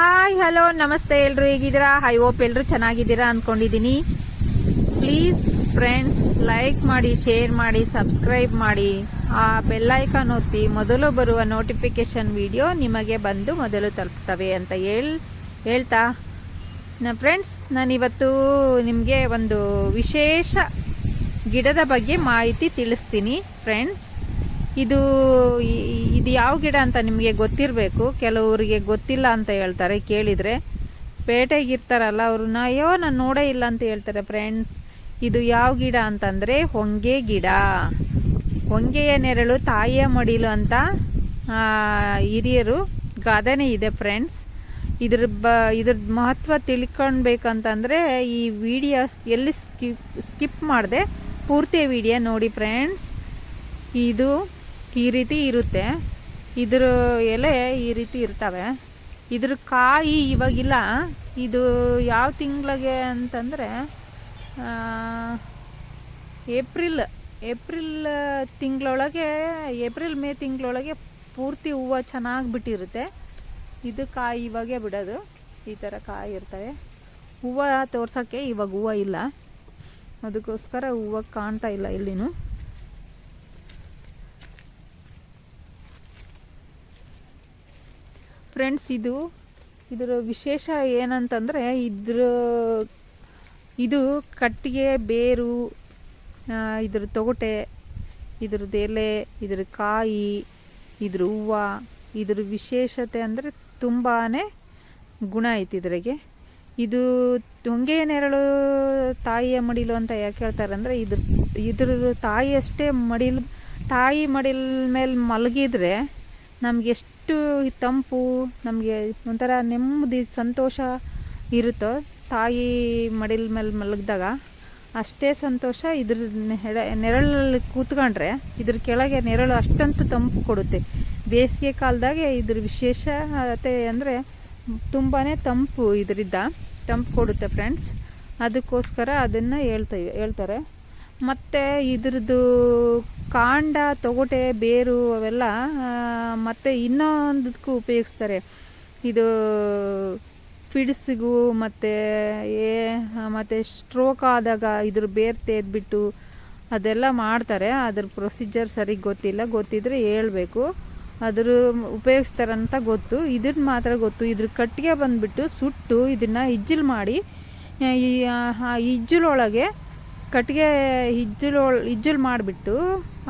Hi hello ನಮಸ್ತೆ ಎಲ್ರು ಹೇಗಿದ್ದೀರಾ? ಹೈ ಹೋಪ್ ಎಲ್ರು ಚೆನ್ನಾಗಿದ್ದೀರಾ ಅಂದ್ಕೊಂಡಿದ್ದೀನಿ ಪ್ಲೀಸ್ ಫ್ರೆಂಡ್ಸ್ ಲೈಕ್ ಮಾಡಿ ಶೇರ್ ಮಾಡಿ ಸಬ್ಸ್ಕ್ರೈಬ್ ಮಾಡಿ. ಆ ಬೆಲ್ಲೈಕನ್ ಒತ್ತಿ ಮೊದಲು ಬರುವ ನೋಟಿಫಿಕೇಶನ್ ವಿಡಿಯೋ ನಿಮಗೆ ಬಂದು ಮೊದಲು ತಲುಪ್ತವೆ ಅಂತ ಹೇಳ್, ಹೇಳ್ತಾ. ನ ಫ್ರೆಂಡ್ಸ್ ನಾನಿವತ್ತು ನಿಮಗೆ ಒಂದು ವಿಶೇಷ ಗಿಡದ ಬಗ್ಗೆ ಮಾಹಿತಿ ತಿಳಿಸ್ತೀನಿ. ಫ್ರೆಂಡ್ಸ್ ಇದು ಇದು ಯಾವ ಗಿಡ ಅಂತ ನಿಮಗೆ ಗೊತ್ತಿರಬೇಕು. ಕೆಲವರಿಗೆ ಗೊತ್ತಿಲ್ಲ ಅಂತ ಹೇಳ್ತಾರೆ, ಕೇಳಿದರೆ. ಪೇಟೆಗೆ ಇರ್ತಾರಲ್ಲ ಅವ್ರನ್ನ ಅಯ್ಯೋ, ನಾನು ನೋಡೇ ಇಲ್ಲ ಅಂತ ಹೇಳ್ತಾರೆ ಫ್ರೆಂಡ್ಸ್ ಇದು ಯಾವ ಗಿಡ ಅಂತಂದರೆ ಹೊಂಗೆ ಗಿಡ. ಹೊಂಗೆಯ ನೆರಳು ತಾಯಿಯ ಮಡಿಲು ಅಂತ ಹಿರಿಯರು ಗಾದೆನೇ ಇದೆ ಫ್ರೆಂಡ್ಸ್ ಇದ್ರ ಬ, ಇದ್ರ ಮಹತ್ವ ತಿಳ್ಕೊಳ್ಬೇಕಂತಂದರೆ ಈ ವಿಡಿಯೋಸ್ ಎಲ್ಲಿ ಸ್ಕಿಪ್ ಸ್ಕಿಪ್ ಮಾಡಿದೆ, ಪೂರ್ತಿ ವಿಡಿಯೋ ನೋಡಿ ಫ್ರೆಂಡ್ಸ್ ಇದು ಈ ರೀತಿ ಇರುತ್ತೆ. ಇದ್ರ ಎಲೆ ಈ ರೀತಿ ಇರ್ತವೆ. ಇದ್ರ ಕಾಯಿ ಇವಾಗಿಲ್ಲ. ಇದು ಯಾವ ತಿಂಗಳಿಗೆ ಅಂತಂದರೆ ಏಪ್ರಿಲ್ ಏಪ್ರಿಲ್ ತಿಂಗಳೊಳಗೆ, ಏಪ್ರಿಲ್ ಮೇ ತಿಂಗಳೊಳಗೆ ಪೂರ್ತಿ ಹೂವು ಚೆನ್ನಾಗಿ ಬಿಟ್ಟಿರುತ್ತೆ ಇದು ಕಾಯಿ ಇವಾಗೆ ಬಿಡೋದು. ಈ ಥರ ಕಾಯಿ ಇರ್ತವೆ. ಹೂವು ತೋರ್ಸೋಕ್ಕೆ ಇವಾಗ ಹೂವು ಇಲ್ಲ. ಅದಕ್ಕೋಸ್ಕರ ಹೂವು ಕಾಣ್ತಾ ಇಲ್ಲ ಇಲ್ಲಿನೂ. ಫ್ರೆಂಡ್ಸ್ ಇದು, ಇದರ ವಿಶೇಷ ಏನಂತಂದರೆ, ಇದ್ರ, ಇದು ಕಟ್ಟಿಗೆ, ಬೇರು ಇದ್ರ ತೊಗಟೆ, ಇದ್ರದ್ದು ಎಲೆ, ಇದ್ರ ಕಾಯಿ, ಇದ್ರ ಹೂವು, ಇದ್ರ ವಿಶೇಷತೆ ಅಂದರೆ ತುಂಬಾ ಗುಣ ಐತಿ ಇದ್ರಿಗೆ. ಇದು ಹೊಂಗೆ ನೆರಳು ತಾಯಿಯ ಮಡಿಲು ಅಂತ ಯಾಕೆ ಹೇಳ್ತಾರೆ ಅಂದರೆ, ಇದ್ರ ಇದ್ರ ತಾಯಿಯಷ್ಟೇ ಮಡಿಲು, ತಾಯಿ ಮಡಿಲ್ ಮೇಲೆ ಮಲಗಿದ್ರೆ ನಮ್ಗೆ ಎಷ್ಟು ತಂಪು ನಮಗೆ ಒಂಥರ ನೆಮ್ಮದಿ, ಸಂತೋಷ ಇರುತ್ತೋ ತಾಯಿ ಮಡಿಲ್ ಮೇಲೆ ಮಲಗಿದಾಗ ಅಷ್ಟೇ ಸಂತೋಷ ಇದ್ರ ನೆರ ನೆರಳಲ್ಲಿ ಕೂತ್ಕೊಂಡ್ರೆ ಇದ್ರ ಕೆಳಗೆ ನೆರಳು ಅಷ್ಟಂತೂ ತಂಪು ಕೊಡುತ್ತೆ. ಬೇಸಿಗೆ ಕಾಲದಾಗೆ ಇದ್ರ ವಿಶೇಷತೆ ಅಂದರೆ ತುಂಬಾ ತಂಪು ಇದರಿಂದ ತಂಪು ಕೊಡುತ್ತೆ ಫ್ರೆಂಡ್ಸ್. ಅದಕ್ಕೋಸ್ಕರ ಅದನ್ನು ಹೇಳ್ತೀವಿ ಹೇಳ್ತಾರೆ. ಮತ್ತು ಇದ್ರದ್ದು ಕಾಂಡ, ತೊಗಟೆ, ಬೇರು ಅವೆಲ್ಲ ಮತ್ತು ಇನ್ನೊಂದಕ್ಕೂ ಉಪಯೋಗಿಸ್ತಾರೆ. ಇದು ಫಿಡ್ಸಿಗೂ ಮತ್ತು ಏ, ಮತ್ತು ಸ್ಟ್ರೋಕ್ ಆದಾಗ ಇದ್ರ ಬೇರ್ ತೆಗೆದ್ಬಿಟ್ಟು ಅದೆಲ್ಲ ಮಾಡ್ತಾರೆ. ಅದ್ರ ಪ್ರೊಸೀಜರ್ ಸರಿ ಗೊತ್ತಿಲ್ಲ. ಗೊತ್ತಿದ್ರೆ ಹೇಳ್ಬೇಕು. ಅದ್ರ ಉಪಯೋಗಿಸ್ತಾರಂತ ಗೊತ್ತು. ಇದನ್ನ ಮಾತ್ರ ಗೊತ್ತು. ಇದ್ರ ಕಟ್ಟಿಗೆ ಬಂದ್ಬಿಟ್ಟು ಸುಟ್ಟು ಇದನ್ನು ಇಜ್ಜಿಲ್ ಮಾಡಿ ಈ ಇಜ್ಜಲೊಳಗೆ ಕಟ್ಟಿಗೆ ಇಜ್ಜಲೊಳ ಇಜ್ಜಲ್ ಮಾಡಿಬಿಟ್ಟು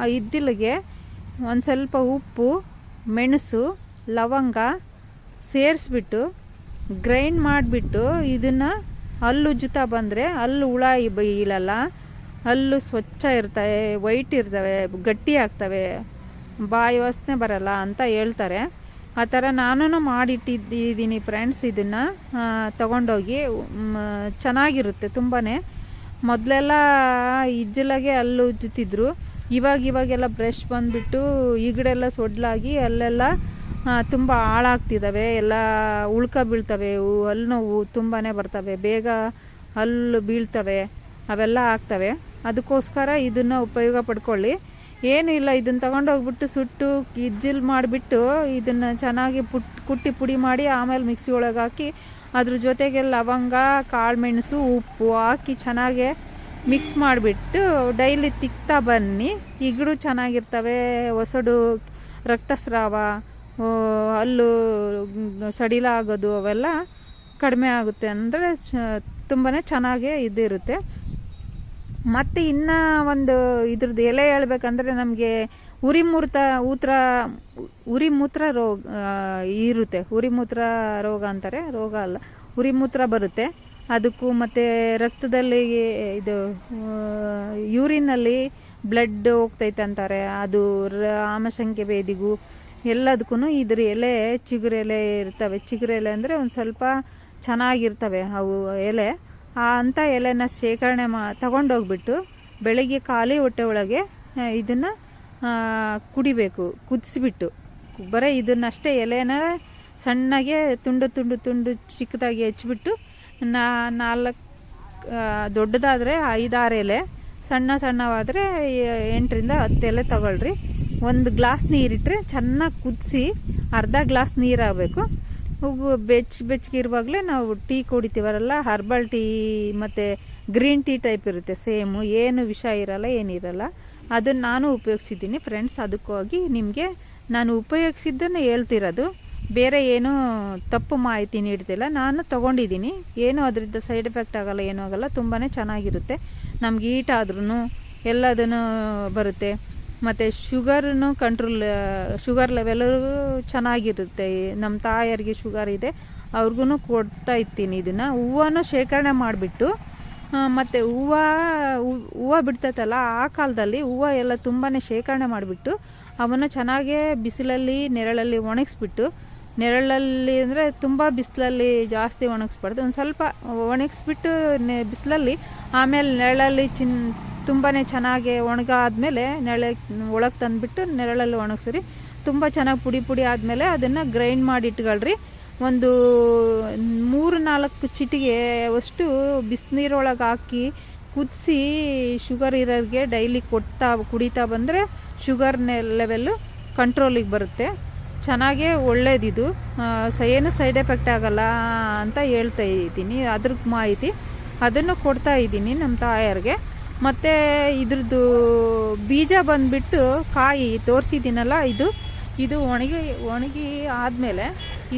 ಆ ಇದ್ದಿಲಿಗೆ ಒಂದು ಸ್ವಲ್ಪ ಉಪ್ಪು, ಮೆಣಸು, ಲವಂಗ ಸೇರಿಸ್ಬಿಟ್ಟು ಗ್ರೈಂಡ್ ಮಾಡಿಬಿಟ್ಟು ಇದನ್ನು ಹಲ್ಲು ಉಜ್ಜುತ್ತಾ ಬಂದರೆ ಹಲ್ಲು ಹುಳ ಬೀಳಲ್ಲ ಹಲ್ಲು ಸ್ವಚ್ಛ ಇರ್ತವೆ ವೈಟ್ ಇರ್ತವೆ, ಗಟ್ಟಿ ಆಗ್ತವೆ, ಬಾಯಿ ವಾಸನೆ ಬರಲ್ಲ ಅಂತ ಹೇಳ್ತಾರೆ. ಆ ಥರ ನಾನು ಮಾಡಿಟ್ಟಿದ್ದೀನಿ ಫ್ರೆಂಡ್ಸ್ ಇದನ್ನು ತಗೊಂಡೋಗಿ ಚೆನ್ನಾಗಿರುತ್ತೆ ತುಂಬಾ ಮೊದಲೆಲ್ಲ ಇಜ್ಜಲಾಗೆ ಹಲ್ಲು ಉಜ್ಜುತ್ತಿದ್ರು. ಇವಾಗ ಇವಾಗೆಲ್ಲ ಬ್ರಷ್ ಬಂದುಬಿಟ್ಟು ಈಗಡೆಲ್ಲ ಸೊಡ್ಲಾಗಿ ಅಲ್ಲೆಲ್ಲ ತುಂಬ ಹಾಳಾಗ್ತಿದ್ದಾವೆ ಎಲ್ಲ ಉಳ್ಕ ಬೀಳ್ತವೆ ಹಲ್ಲು ನೋವು ತುಂಬಾ ಬರ್ತವೆ. ಬೇಗ ಹಲ್ಲು ಬೀಳ್ತವೆ, ಅವೆಲ್ಲ ಆಗ್ತವೆ. ಅದಕ್ಕೋಸ್ಕರ ಇದನ್ನು ಉಪಯೋಗ ಪಡ್ಕೊಳ್ಳಿ. ಏನು ಇಲ್ಲ ಇದನ್ನು ತಗೊಂಡೋಗ್ಬಿಟ್ಟು ಸುಟ್ಟು ಇಜ್ಜಿಲ್ ಮಾಡಿಬಿಟ್ಟು ಇದನ್ನು ಚೆನ್ನಾಗಿ ಪುಟ್, ಕುಟ್ಟಿ ಪುಡಿ ಮಾಡಿ ಆಮೇಲೆ ಮಿಕ್ಸಿ ಒಳಗೆ ಹಾಕಿ ಅದ್ರ ಜೊತೆಗೆ ಲವಂಗ ಕಾಳುಮೆಣಸು ಉಪ್ಪು ಹಾಕಿ ಚೆನ್ನಾಗೆ ಮಿಕ್ಸ್ ಮಾಡಿಬಿಟ್ಟು ಡೈಲಿ ತಿಕ್ತಾ ಬನ್ನಿ. ಇಗಡು ಚೆನ್ನಾಗಿರ್ತವೆ. ಒಸಡು ರಕ್ತಸ್ರಾವ ಅಲ್ಲೂ ಹಲ್ಲು, ಸಡಿಲ ಆಗೋದು ಅವೆಲ್ಲ ಕಡಿಮೆ ಆಗುತ್ತೆ ಅಂದರೆ ತುಂಬಾ ಚೆನ್ನಾಗೇ ಇದಿರುತ್ತೆ. ಮತ್ತು ಇನ್ನು ಒಂದು ಇದ್ರದ್ದು ಎಲೆ ಹೇಳ್ಬೇಕಂದ್ರೆ ನಮಗೆ ಉರಿ ಮೂರ್ತ ಊತ್ರ ಉರಿ ಮೂತ್ರ ರೋಗ ಇರುತ್ತೆ. ಉರಿ ಮೂತ್ರ ರೋಗ ಅಂತಾರೆ. ರೋಗ ಅಲ್ಲ. ಉರಿ ಮೂತ್ರ ಬರುತ್ತೆ. ಅದಕ್ಕೂ ಮತ್ತು ರಕ್ತದಲ್ಲಿ ಇದು ಯೂರಿನಲ್ಲಿ ಬ್ಲಡ್ ಹೋಗ್ತೈತೆ ಅಂತಾರೆ. ಅದು ಆಮಶಂಕೆ ಭೇದಿಗೂ ಎಲ್ಲದಕ್ಕೂ ಇದ್ರ ಎಲೆ, ಚಿಗುರು ಇರ್ತವೆ. ಚಿಗುರು ಎಲೆ ಅಂದರೆ ಒಂದು ಸ್ವಲ್ಪ ಚೆನ್ನಾಗಿರ್ತವೆ ಅವು ಎಲೆ. ಆ ಅಂಥ ಎಲೆನ ಶೇಖರಣೆ ಮಾ, ತಗೊಂಡೋಗ್ಬಿಟ್ಟು ಬೆಳಗ್ಗೆ ಖಾಲಿ ಹೊಟ್ಟೆ ಒಳಗೆ ಇದನ್ನು ಕುಡಿಬೇಕು. ಕುದಿಸ್ಬಿಟ್ಟು. ಬರೀ ಇದನ್ನಷ್ಟೇ ಎಲೆನ ಸಣ್ಣಗೆ ತುಂಡು ತುಂಡು ತುಂಡು ಚಿಕ್ಕದಾಗಿ ಹೆಚ್ಚಿಬಿಟ್ಟು ನಾ ನಾಲ್ಕು ದೊಡ್ಡದಾದರೆ ಐದಾರು ಎಲೆ, ಸಣ್ಣ ಸಣ್ಣವಾದರೆ ಎಂಟರಿಂದ ಹತ್ತು ಎಲೆ ತಗೊಳ್ರಿ. ಒಂದು ಗ್ಲಾಸ್ ನೀರಿಟ್ಟರೆ ಚೆನ್ನಾಗಿ ಕುದಿಸಿ ಅರ್ಧ ಗ್ಲಾಸ್ ನೀರಾಗಬೇಕು ಬೆಚ್ಚ ಬೆಚ್ಚಗಿರುವಾಗಲೇ ನಾವು ಟೀ ಕುಡಿತೀವರಲ್ಲ ಹರ್ಬಲ್ ಟೀ ಮತ್ತು ಗ್ರೀನ್ ಟೀ ಟೈಪ್ ಇರುತ್ತೆ ಸೇಮು ಏನು ವಿಷ ಇರಲ್ಲ ಏನಿರಲ್ಲ ಅದನ್ನು ನಾನು ಉಪಯೋಗಿಸಿದ್ದೀನಿ ಫ್ರೆಂಡ್ಸ್ ಅದಕ್ಕೋಗಿ ನಿಮಗೆ ನಾನು ಉಪಯೋಗಿಸಿದ್ದನ್ನು ಹೇಳ್ತಿರೋದು. ಬೇರೆ ಏನೂ ತಪ್ಪು ಮಾಹಿತಿ ನೀಡ್ತಿಲ್ಲ. ನಾನು ತೊಗೊಂಡಿದ್ದೀನಿ. ಏನೂ ಅದರಿಂದ ಸೈಡ್ ಎಫೆಕ್ಟ್ ಆಗೋಲ್ಲ, ಏನೂ ಆಗೋಲ್ಲ. ತುಂಬಾ ಚೆನ್ನಾಗಿರುತ್ತೆ. ನಮ್ಗೆ ಈಟ್ ಆದ್ರೂ ಎಲ್ಲದೂ ಬರುತ್ತೆ. ಮತ್ತು ಶುಗರ್ನು ಕಂಟ್ರೋಲ್ ಶುಗರ್ ಲೆವೆಲ್ಗೂ ಚೆನ್ನಾಗಿರುತ್ತೆ. ನಮ್ಮ ತಾಯಿಯರಿಗೆ ಶುಗರ್ ಇದೆ. ಅವ್ರಿಗೂ ಕೊಡ್ತಾ ಇರ್ತೀನಿ ಇದನ್ನು. ಹೂವನ್ನು ಶೇಖರಣೆ ಮಾಡಿಬಿಟ್ಟು ಮತ್ತು ಹೂವು ಹೂವು ಬಿಡ್ತೈತಲ್ಲ, ಆ ಕಾಲದಲ್ಲಿ ಹೂವು ಎಲ್ಲ ತುಂಬಾ ಶೇಖರಣೆ ಮಾಡಿಬಿಟ್ಟು, ಅವನ್ನು ಚೆನ್ನಾಗೇ ಬಿಸಿಲಲ್ಲಿ, ನೆರಳಲ್ಲಿ ಒಣಗಿಸ್ಬಿಟ್ಟು ನೆರಳಲ್ಲಿ ಅಂದರೆ ತುಂಬ ಬಿಸಿಲಲ್ಲಿ ಜಾಸ್ತಿ ಒಣಗಿಸ್ಬಾರ್ದು. ಒಂದು ಸ್ವಲ್ಪ ಒಣಗಿಸ್ಬಿಟ್ಟು ನೆ ಬಿಸಿಲಲ್ಲಿ ಆಮೇಲೆ ನೆರಳಲ್ಲಿ ಚಿನ್ ತುಂಬಾ ಚೆನ್ನಾಗಿ ಒಣಗಾದ್ಮೇಲೆ ನೆರಳ ಒಳಗೆ ತಂದುಬಿಟ್ಟು ನೆರಳಲ್ಲಿ ಒಣಗಿಸ್ರಿ. ತುಂಬ ಚೆನ್ನಾಗಿ ಪುಡಿ ಪುಡಿ ಆದಮೇಲೆ ಅದನ್ನು ಗ್ರೈಂಡ್ ಮಾಡಿ ಇಟ್ಕೊಳ್ರಿ ಒಂದು ಮೂರು ನಾಲ್ಕು ಚಿಟಿಗೆ ಅಷ್ಟು ಬಿಸಿನೀರೊಳಗೆ ಹಾಕಿ ಕುದಿಸಿ ಶುಗರ್ ಇರೋರಿಗೆ ಡೈಲಿ ಕೊಡ್ತಾ ಕುಡಿತಾ ಬಂದರೆ ಶುಗರ್ ಲೆವೆಲ್ಲು ಕಂಟ್ರೋಲಿಗೆ ಬರುತ್ತೆ. ಚೆನ್ನಾಗೇ ಒಳ್ಳೇದಿದು. ಏನು ಸೈಡ್ ಎಫೆಕ್ಟ್ ಆಗಲ್ಲ ಅಂತ ಹೇಳ್ತಾ ಇದ್ದೀನಿ, ಅದ್ರ ಮಾಹಿತಿ ಅದನ್ನು ಕೊಡ್ತಾ ಇದ್ದೀನಿ ನಮ್ಮ ತಾಯರಿಗೆ ಮತ್ತು ಇದ್ರದ್ದು ಬೀಜ ಬಂದುಬಿಟ್ಟು ಕಾಯಿ ತೋರಿಸಿದ್ದೀನಲ್ಲ ಇದು ಇದು ಒಣಗಿ ಒಣಗಿ ಆದಮೇಲೆ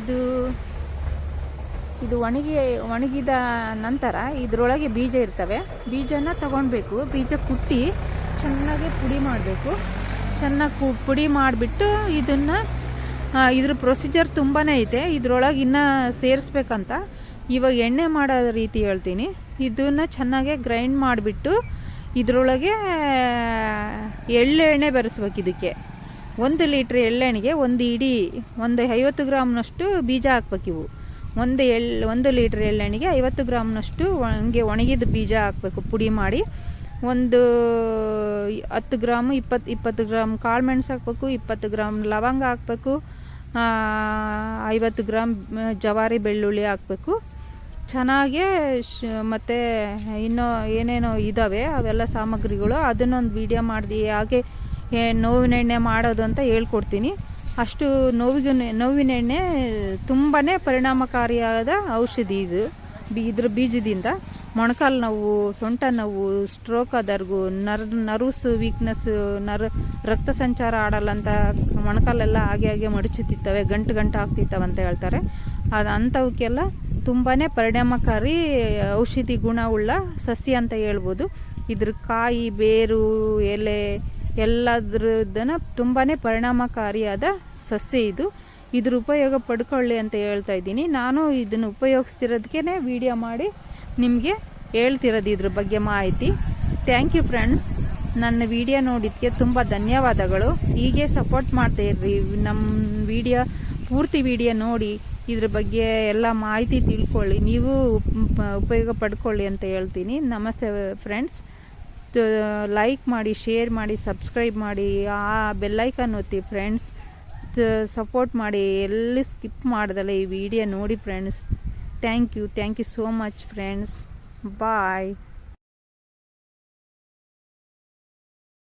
ಇದು ಇದು ಒಣಗಿ, ಒಣಗಿದ ನಂತರ ಇದರೊಳಗೆ ಬೀಜ ಇರ್ತವೆ. ಬೀಜನ ತಗೊಳ್ಬೇಕು ಬೀಜ ಕುಟ್ಟಿ ಚೆನ್ನಾಗಿ ಪುಡಿ ಮಾಡಬೇಕು. ಚೆನ್ನಾಗಿ ಪುಡಿ ಮಾಡಿಬಿಟ್ಟು ಇದನ್ನು ಇದ್ರ ಪ್ರೊಸೀಜರ್ ತುಂಬಾ ಐತೆ. ಇದ್ರೊಳಗೆ ಇನ್ನೂ ಸೇರಿಸ್ಬೇಕಂತ. ಇವಾಗ ಎಣ್ಣೆ ಮಾಡೋ ರೀತಿ ಹೇಳ್ತೀನಿ. ಇದನ್ನು ಚೆನ್ನಾಗೆ ಗ್ರೈಂಡ್ ಮಾಡಿಬಿಟ್ಟು ಇದರೊಳಗೆ ಎಳ್ಳೆಣ್ಣೆ ಬೆರೆಸ್ಬೇಕು ಇದಕ್ಕೆ. ಒಂದು ಲೀಟ್ರ್ ಎಳ್ಳೆಣ್ಣೆಗೆ ಒಂದು ಇಡೀ, ಒಂದು ಐವತ್ತು ಗ್ರಾಮ್ನಷ್ಟು ಬೀಜ ಹಾಕ್ಬೇಕು ಇವು. ಒಂದು ಎಳ್, ಒಂದು ಲೀಟ್ರ್ ಎಳ್ಳೆಣ್ಣೆಗೆ ಐವತ್ತು ಗ್ರಾಮ್ನಷ್ಟು ಹಂಗೆ ಒಣಗಿದ ಬೀಜ ಹಾಕಬೇಕು, ಪುಡಿ ಮಾಡಿ. ಒಂದು ಹತ್ತು ಗ್ರಾಮು ಇಪ್ಪತ್ತು ಇಪ್ಪತ್ತು ಗ್ರಾಮ್ ಕಾಳು ಮೆಣಸು ಹಾಕ್ಬೇಕು, ಇಪ್ಪತ್ತು ಗ್ರಾಮ್ ಲವಂಗ ಹಾಕ್ಬೇಕು. ಐವತ್ತು ಗ್ರಾಮ್ ಜವಾರಿ ಬೆಳ್ಳುಳ್ಳಿ ಹಾಕಬೇಕು. ಚೆನ್ನಾಗೇ ಶ್, ಮತ್ತು ಇನ್ನೂ ಏನೇನೋ ಇದ್ದಾವೆ ಅವೆಲ್ಲ ಸಾಮಗ್ರಿಗಳು. ಅದನ್ನೊಂದು ವೀಡಿಯೋ ಮಾಡಿದೆ, ಹಾಗೆ ನೋವಿನ ಎಣ್ಣೆ ಮಾಡೋದು ಅಂತ ಹೇಳ್ಕೊಡ್ತೀನಿ. ಅಷ್ಟು ನೋವಿಗೆ, ನೋವಿನ ಎಣ್ಣೆ ತುಂಬಾ ಪರಿಣಾಮಕಾರಿಯಾದ ಔಷಧಿ ಇದು, ಬಿ, ಇದ್ರ ಬೀಜದಿಂದ. ಮೊಣಕಾಲು ನೋವು, ಸೊಂಟ ನೋವು ಸ್ಟ್ರೋಕ್ ಆದವ್ರಿಗೂ ನರ್, ನರ್ವ್ಸ್ ವೀಕ್ನೆಸ್ ನರ್, ರಕ್ತ ಸಂಚಾರ ಆಡಲ್ಲ ಅಂತ ಮೊಣಕಾಲೆಲ್ಲ ಹಾಗೆ ಹಾಗೆ ಮಡಚುತ್ತಿತ್ತವೆ, ಗಂಟು ಗಂಟು ಆಗ್ತಿತ್ತವೆ ಅಂತ ಹೇಳ್ತಾರೆ. ಅದು ಅಂಥವಕ್ಕೆಲ್ಲ ತುಂಬಾ ಪರಿಣಾಮಕಾರಿ ಔಷಧಿ ಗುಣವುಳ್ಳ ಸಸ್ಯ ಅಂತ ಹೇಳ್ಬೋದು. ಇದ್ರ ಕಾಯಿ, ಬೇರು, ಎಲೆ ಎಲ್ಲದ್ರದ್ದನ್ನು ತುಂಬಾ ಪರಿಣಾಮಕಾರಿಯಾದ ಸಸ್ಯ ಇದು. ಇದ್ರ ಉಪಯೋಗ ಪಡ್ಕೊಳ್ಳಿ ಅಂತ ಹೇಳ್ತಾ ಇದ್ದೀನಿ. ನಾನು ಇದನ್ನು ಉಪಯೋಗಿಸ್ತಿರೋದಕ್ಕೇ ವಿಡಿಯೋ ಮಾಡಿ. ನಿಮಗೆ ಹೇಳ್ತಿರೋದು ಇದ್ರ ಬಗ್ಗೆ ಮಾಹಿತಿ. ಥ್ಯಾಂಕ್ ಯು ಫ್ರೆಂಡ್ಸ್ ನನ್ನ ವಿಡಿಯೋ ನೋಡಿದ್ದಕ್ಕೆ ತುಂಬ ಧನ್ಯವಾದಗಳು. ಹೀಗೆ ಸಪೋರ್ಟ್ ಮಾಡ್ತಾ ಇರ್ರಿ. ನಮ್ಮ ವಿಡಿಯೋ ಪೂರ್ತಿ ವಿಡಿಯೋ ನೋಡಿ ಇದ್ರ ಬಗ್ಗೆ ಎಲ್ಲ ಮಾಹಿತಿ ತಿಳ್ಕೊಳ್ಳಿ. ನೀವು ಉಪಯೋಗ ಪಡ್ಕೊಳ್ಳಿ ಅಂತ ಹೇಳ್ತೀನಿ. ನಮಸ್ತೆ ಫ್ರೆಂಡ್ಸ್ ಲೈಕ್ ಮಾಡಿ ಶೇರ್ ಮಾಡಿ ಸಬ್ಸ್ಕ್ರೈಬ್ ಮಾಡಿ, ಆ ಬೆಲ್ಲೈಕನ್ ಒತ್ತಿ ಫ್ರೆಂಡ್ಸ್ ಸಪೋರ್ಟ್ ಮಾಡಿ. ಎಲ್ಲಿ ಸ್ಕಿಪ್ ಮಾಡ್ದಲ್ಲ ಈ ವಿಡಿಯೋ ನೋಡಿ friends Thank you. Thank you so much, friends. Bye.